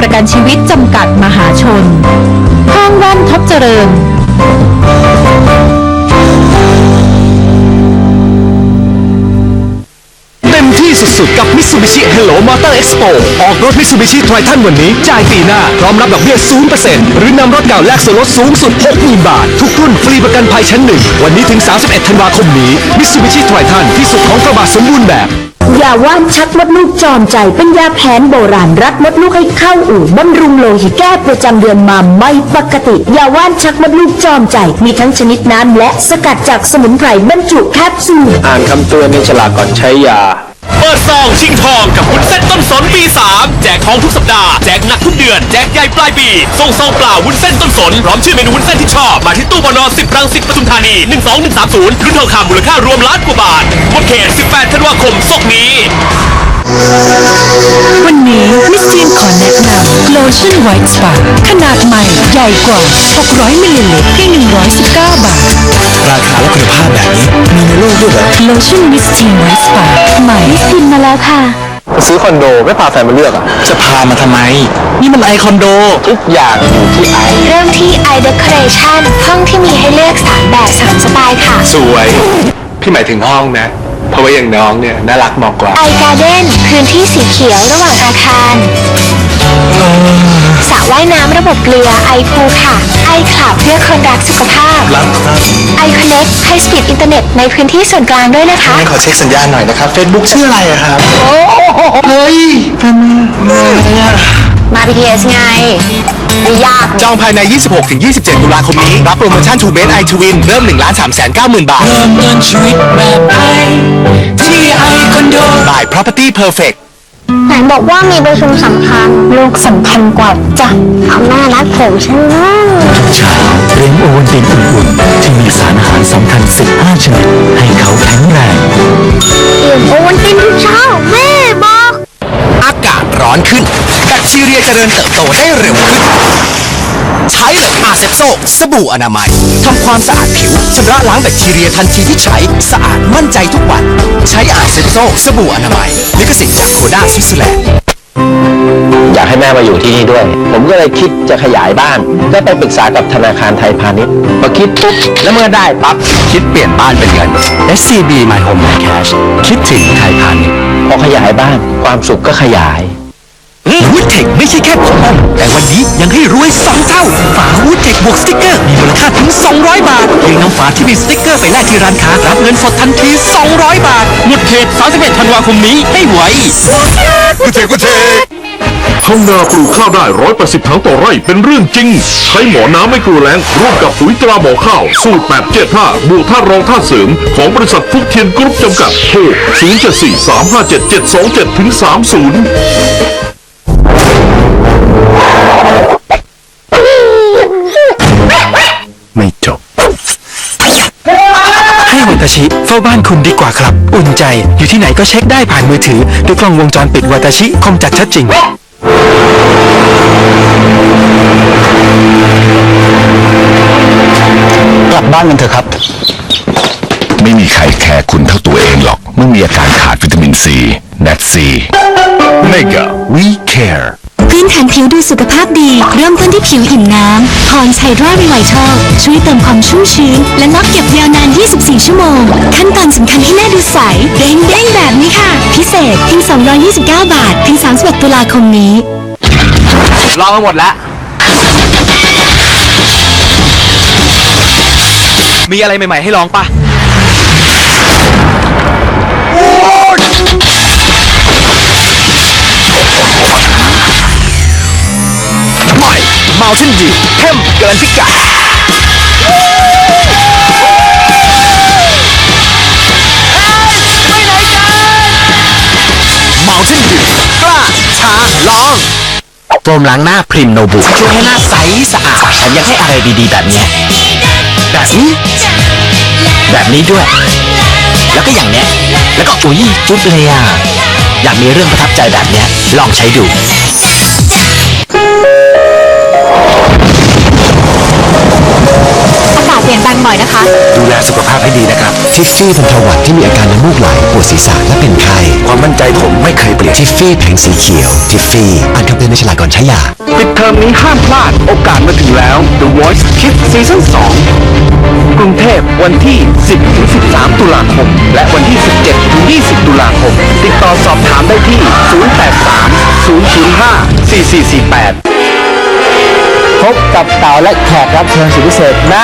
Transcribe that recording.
ประกันชีวิตจำกัดมหาชน ห้างแว่นท็อปเจริญ เต็มที่สุดๆ กับ Mitsubishi Hello Motor Expo ออกรถ Mitsubishi Triton วันนี้ จ่ายปีหน้า พร้อมรับดอกเบี้ย 0%หรือนำรถเก่าแลกส่วนลดสูงสุด 60,000 บาท ทุกรุ่นฟรีประกันภัยชั้นหนึ่ง วันนี้ถึง 31 ธันวาคมนี้ Mitsubishi Triton ที่สุดของกระบะสมบูรณ์แบบ ยาว่านชักมดลูกจอมใจเป็นยาแผนโบราณรัดมดลูกให้เข้าอู่บำรุงโลหิตแก้ประจำเดือนมาไม่ปกติ ยาว่านชักมดลูกจอมใจมีทั้งชนิดน้ำและสกัดจากสมุนไพรบรรจุแคปซูลอ่านคำเตือนในฉลากก่อนใช้ยา เปิดซองชิงทองกับวุ้นเส้นต้นสนปี3แจกทองทุกสัปดาห์ แจกหนักทุก ดือนแจกใหญ่ปลายปี ส่งซองเปล่าวุ้นเส้นต้นสน พร้อมชื่อเมนูวุ้นเส้นที่ชอบ มาที่ตู้ปน10รังสิตปทุมธานี 12130รุ่นทองคำมูลค่ารวมล้านกว่าบาทหมดเขต 18ธันวาคมศกนี้ วันนี้มิสทีนขอแนะนำโลชั่นไวท์สปาขนาดใหม่ใหญ่กว่า 600 มิลลิลิตรที่119 บาท ราคาและคุณภาพแบบนี้ มีในโลกด้วยเหรอ โลชั่นมิสทีนไวท์สปาใหม่มิสทีนมาแล้วค่ะ ซื้อคอนโดไม่พาแฟนมาเลือกอะ จะพามาทำไม นี่มันไอคอนโด ทุกอย่างอยู่ที่ไอ เริ่มที่ i Decoration ห้องที่มีให้เลือก 3 แบบ 3 สไตล์ค่ะ สวย พี่หมายถึงห้องนะ เพราะว่าอย่างน้องเนี่ยน่ารักเหมาะกว่า i Garden พื้นที่สีเขียวระหว่างอาคารสระว่ายน้ำระบบเกลือ i Pool ค่ะ i Club เพื่อคนรักสุขภาพ รับครับ i Connect ให้สปีดอินเทอร์เน็ตในพื้นที่ส่วนกลางด้วยนะคะขอเช็คสัญญาณหน่อยนะครับ Facebook ชื่ออะไรอะครับเฮ้ยแฟนมาอะไรอะมา BTS ไงไม่ยาก จองภายใน 26-27 ตุลาคมนี้ รับโปรโมชั่น2 Base i Twin เริ่ม1ล้าน3 9 0 0 0 0 บาทเริ่มต้นชีวิตแบบไอที่ไอคอนโด by Property Perfect ไหนบอกว่ามีประชุมสำคัญลูกสำคัญกว่าจ้ะเอาแม่รักผมฉันนะเช้าเลี้ยงโอวันตินอุ่นๆ ที่มีสารอาหารสำคัญ 15 ชนิด ให้เขาแข็งแรงดื่มโอวัลตินทุกเช้าแม่บอก อากาศร้อนขึ้น แบคทีเรียเจริญเติบโตได้เร็วขึ้น ใช้เลยอาเซปโซสบู่อนามัยทำความสะอาดผิวชำระล้างแบคทีเรียทันทีที่ใช้ สะอาดมั่นใจทุกวัน ใช้อาเซปโซสบู่อนามัยลิขสิทธิ์จากโคด้าสวิตเซอร์แลนด์อยากให้แม่มาอยู่ที่นี่ด้วย ผมก็เลยคิดจะขยายบ้าน ก็ไปปรึกษากับธนาคารไทยพาณิชย์พอคิดปุ๊บแล้วเมื่อได้ปั๊บคิดเปลี่ยนบ้านเป็นเงิน SCB My Home My Cash คิดถึงไทยพาณิชย์พอขยายบ้านความสุขก็ขยายวูดเทคไม่ใช่แค่ของมันแต่วันนี้ กสติกเกอร์ มีมูลค่าถึง 200 บาทเพียงนำฝาที่มีสติกเกอร์ไปแลกที่ร้านค้ารับเงินสดทันที 200 บาท หมดเขต 31 ธันวาคมนี้ให้ไวกูเทกูเทข้างนาปลูกข้าวได้ร้อยแปดสิบถังต่อไร่เป็นเรื่องจริง ใช้หมอน้ำไม่กลัวแรงร่วมกับปุ๋ยตราหมอข้าว สูตรแบบเจ็ดห้าบวกท่ารองท่าเสริม ของบริษัทฟุกเทียนกรุ๊ปจำกัดโทรศูนย์เจ็ดสี่สามห้าเจ็ดเจ็ดสองเจ็ดถึงสามศูนย์ ไม่จบ ให้วัตชิเฝ้าบ้านคุณดีกว่าครับ อุ่นใจอยู่ที่ไหนก็เช็คได้ผ่านมือถือด้วยกล้องวงจรปิดวัตชิคมจัดชัดจริง กลับบ้านกันเถอะครับ ไม่มีใครแคร์คุณเท่าตัวเองหรอก เมื่อมีอาการขาดวิตามินซีนัดซี Mega We Care พื้นฐานผิวดูสุขภาพดี เริ่มต้นที่ผิวอิ่มน้ำพรไชดรารีไวทัลช่วยเติมความชุ่มชื้น และล็อกเก็บยาวนาน 24 ชั่วโมง ขั้นตอนสำคัญให้หน้าดูใสเด้งเด้งแบบนี้ค่ะ พิเศษเพียง229 บาทถึง31ตุลาคมนี้ ลองมาหมดแล้ว มีอะไรใหม่ ๆ ให้ลองปะ Mountain Dew เข้มเกินพิกัด Mountain Dew กล้าช้าลอง โฟมล้างหน้าพริมโนบุช่วยให้หน้าใสสะอาดแถมยังให้อะไรดีๆ แบบเนี้ยแบบนี้ แบบนี้ด้วย แล้วก็อย่างเนี้ย แล้วก็อุ้ยจุ๊บเลยอะอยากมีเรื่องประทับใจแบบเนี้ย ลองใช้ดู อากาศเปลี่ยนแปลงบ่อยนะคะ ดูแลสุขภาพให้ดีนะครับ ทิชชู่ฟี่บรรเทาหวัดที่มีอาการน้ำมูกไหลปวดศีรษะและเป็นไข้ความมั่นใจผมไม่เคยเปลี่ยนทิฟฟี่แผงสีเขียว ทิฟฟี่อ่านคำเตือนในฉลากก่อนใช้ยา ปิดเทอมนี้ห้ามพลาดโอกาสมาถึงแล้ว The Voice Kids Season 2 กรุงเทพวันที่ 10-13 ตุลาคม และวันที่ 17-20 ตุลาคม ติดต่อสอบถามได้ที่ 083 005 4448 พบกับเต่าและแขกรับเชิญสุดพิเศษใน